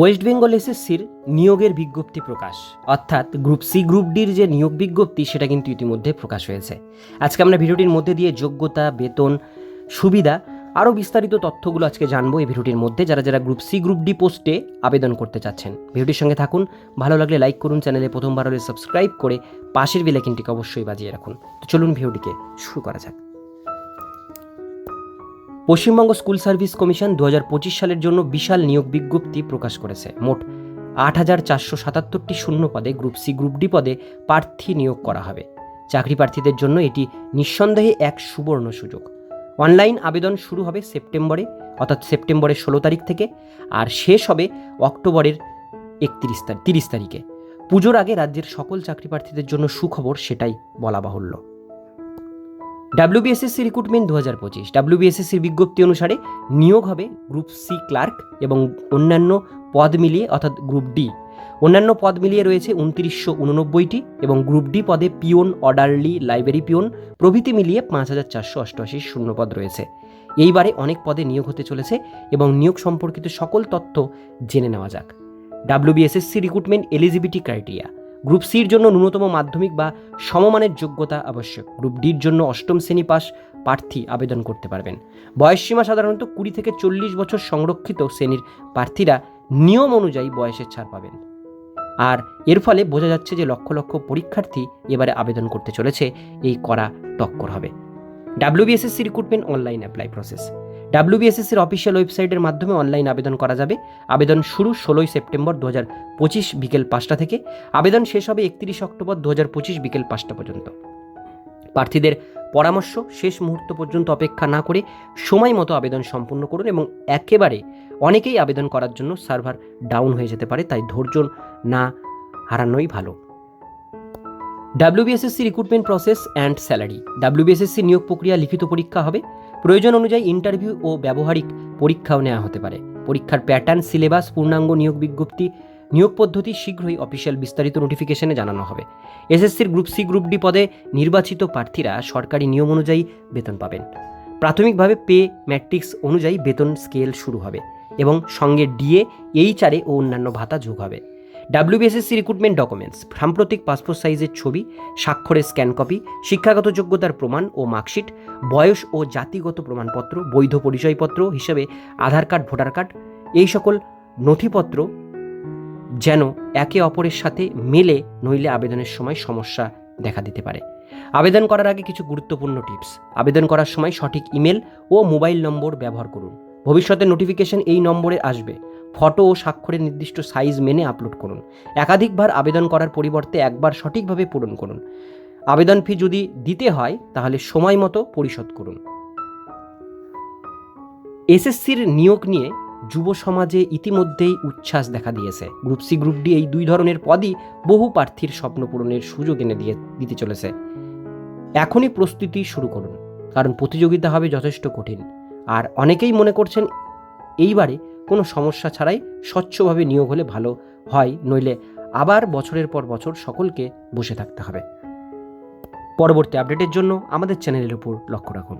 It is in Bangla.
ওয়েস্ট বেঙ্গল এসএসসির নিয়োগের বিজ্ঞপ্তি প্রকাশ। অর্থাৎ গ্রুপ সি, গ্রুপ ডির যে নিয়োগ বিজ্ঞপ্তি, সেটা কিন্তু ইতিমধ্যে প্রকাশ হয়েছে। আজকে আমরা ভিডিওটির মধ্যে দিয়ে যোগ্যতা, বেতন, সুবিধা, আরও বিস্তারিত তথ্যগুলো আজকে জানব এই ভিডিওটির মধ্যে। যারা যারা গ্রুপ সি, গ্রুপ ডি পোস্টে আবেদন করতে চাচ্ছেন, ভিডিওটির সঙ্গে থাকুন। ভালো লাগলে লাইক করুন চ্যানেলে প্রথমবার হলে সাবস্ক্রাইব করে পাশের বেলাইকিনটিকে অবশ্যই বাজিয়ে রাখুন। তো চলুন ভিডিওটিকে শুরু করা যাক। পশ্চিমবঙ্গ স্কুল সার্ভিস কমিশন দু হাজার পঁচিশ সালের জন্য বিশাল নিয়োগ বিজ্ঞপ্তি প্রকাশ করেছে। মোট আট হাজার চারশো সাতাত্তরটি শূন্য পদে গ্রুপ সি, গ্রুপ ডি পদে প্রার্থী নিয়োগ করা হবে। চাকরি প্রার্থীদের জন্য এটি নিঃসন্দেহে এক সুবর্ণ সুযোগ। অনলাইন আবেদন শুরু হবে সেপ্টেম্বরে, অর্থাৎ সেপ্টেম্বরের ষোলো তারিখ থেকে, আর শেষ হবে অক্টোবরের একত্রিশ তারিখ তিরিশ তারিখে। পুজোর আগে রাজ্যের সকল চাকরি প্রার্থীদের জন্য সুখবর সেটাই বলা বাহুল্য। ডাব্লিউবিএসএসসি রিক্রুটমেন্ট দু হাজার পঁচিশ। ডাব্লিউবিএসএসসির বিজ্ঞপ্তি অনুসারে নিয়োগ হবে গ্রুপ সি ক্লার্ক এবং অন্যান্য পদ মিলিয়ে, অর্থাৎ গ্রুপ ডি অন্যান্য পদ মিলিয়ে রয়েছে উনত্রিশশো উননব্বইটি এবং গ্রুপ ডি পদে পিওন, অর্ডারলি, লাইব্রেরি পিওন প্রভৃতি মিলিয়ে পাঁচ হাজার চারশো অষ্টআশি শূন্যপদ রয়েছে। এইবারে অনেক পদে নিয়োগ হতে চলেছে এবং নিয়োগ সম্পর্কিত সকল তথ্য জেনে নেওয়া যাক। WBSSC recruitment eligibility criteria group সির জন্য ন্যূনতম মাধ্যমিক বা সমমানের যোগ্যতা আবশ্যক। গ্রুপ ডির জন্য অষ্টম শ্রেণি পাস প্রার্থী আবেদন করতে পারবেন। বয়সসীমা সাধারণত কুড়ি থেকে চল্লিশ বছর সংরক্ষিত শ্রেণির প্রার্থীরা নিয়ম অনুযায়ী বয়সের ছাড় পাবেন। আর এর ফলে বোঝা যাচ্ছে যে লক্ষ লক্ষ পরীক্ষার্থী এবারে আবেদন করতে চলেছে। এই করা টক্কর হবে। WBSSC recruitment online apply process. ডাব্লিউবিএসএসসির official ওয়েবসাইটের মাধ্যমে অনলাইন আবেদন করা যাবে। আবেদন শুরু ষোলোই সেপ্টেম্বর দু পঁচিশ বিকেল পাঁচটা থেকে। আবেদন শেষ হবে একত্রিশ অক্টোবর দু পঁচিশ বিকেল পাঁচটা পর্যন্ত। প্রার্থীদের পরামর্শ শেষ মুহূর্ত পর্যন্ত অপেক্ষা না করে সময় মতো আবেদন সম্পূর্ণ করুন এবং একেবারে অনেকেই আবেদন করার জন্য সার্ভার ডাউন হয়ে যেতে পারে, তাই ধৈর্য না হারানোই ভালো। WBSSC recruitment process and salary. WBSSC নিয়োগ প্রক্রিয়া লিখিত পরীক্ষা হবে। প্রয়োজন অনুযায়ী ইন্টারভিউ ও ব্যবহারিক পরীক্ষাও নেওয়া হতে পারে। পরীক্ষার প্যাটার্ন সিলেবাস পূর্ণাঙ্গ নিয়োগ বিজ্ঞপ্তি, নিয়োগ পদ্ধতি শীঘ্রই অফিসিয়াল বিস্তারিত নোটিফিকেশনে জানানো হবে। এসএসসির গ্রুপ সি গ্রুপ ডি পদে নির্বাচিত প্রার্থীরা সরকারি নিয়ম অনুযায়ী বেতন পাবেন। প্রাথমিকভাবে পে ম্যাট্রিক্স অনুযায়ী বেতন স্কেল শুরু হবে এবং সঙ্গে ডিএ এইচআরএ ও অন্যান্য ভাতা যোগ হবে। ডাব্লিউবিএসএসসি রিক্রুটমেন্ট ডকুমেন্টস সাম্প্রতিক পাসপোর্ট সাইজের ছবি, স্বাক্ষরের স্ক্যান কপি শিক্ষাগত যোগ্যতার প্রমাণ ও মার্কশিট বয়স ও জাতিগত প্রমাণপত্র, বৈধ পরিচয়পত্র হিসেবে আধার কার্ড, ভোটার কার্ড, এই সকল নথিপত্র যেন একে অপরের সাথে মেলে, নইলে আবেদনের সময় সমস্যা দেখা দিতে পারে। আবেদন করার আগে কিছু গুরুত্বপূর্ণ টিপস আবেদন করার সময় সঠিক ইমেল ও মোবাইল নম্বর ব্যবহার করুন। ভবিষ্যতে নোটিফিকেশন এই নম্বরে আসবে। ফটো ও স্বাক্ষরের নির্দিষ্ট সাইজ মেনে আপলোড করুন। একাধিকবার আবেদন করার পরিবর্তে একবার সঠিকভাবে পূরণ করুন। আবেদন ফি যদি দিতে হয়, তাহলে সময় মতো পরিশোধ করুন। এসএসসির নিয়োগ নিয়ে যুব সমাজে ইতিমধ্যেই উচ্ছ্বাস দেখা দিয়েছে। গ্রুপ সি গ্রুপ ডি এই দুই ধরনের পদই বহু প্রার্থীর স্বপ্ন পূরণের সুযোগ এনে দিয়ে দিতে চলেছে। এখনই প্রস্তুতি শুরু করুন, কারণ প্রতিযোগিতা হবে যথেষ্ট কঠিন। আর অনেকেই মনে করছেন, এইবারে কোনো সমস্যা ছাড়াই স্বচ্ছভাবে নিয়োগ হলে ভালো হয়, নইলে আবার বছরের পর বছর সকলকে বসে থাকতে হবে। পরবর্তী আপডেটের জন্য আমাদের চ্যানেলের উপর লক্ষ্য রাখুন।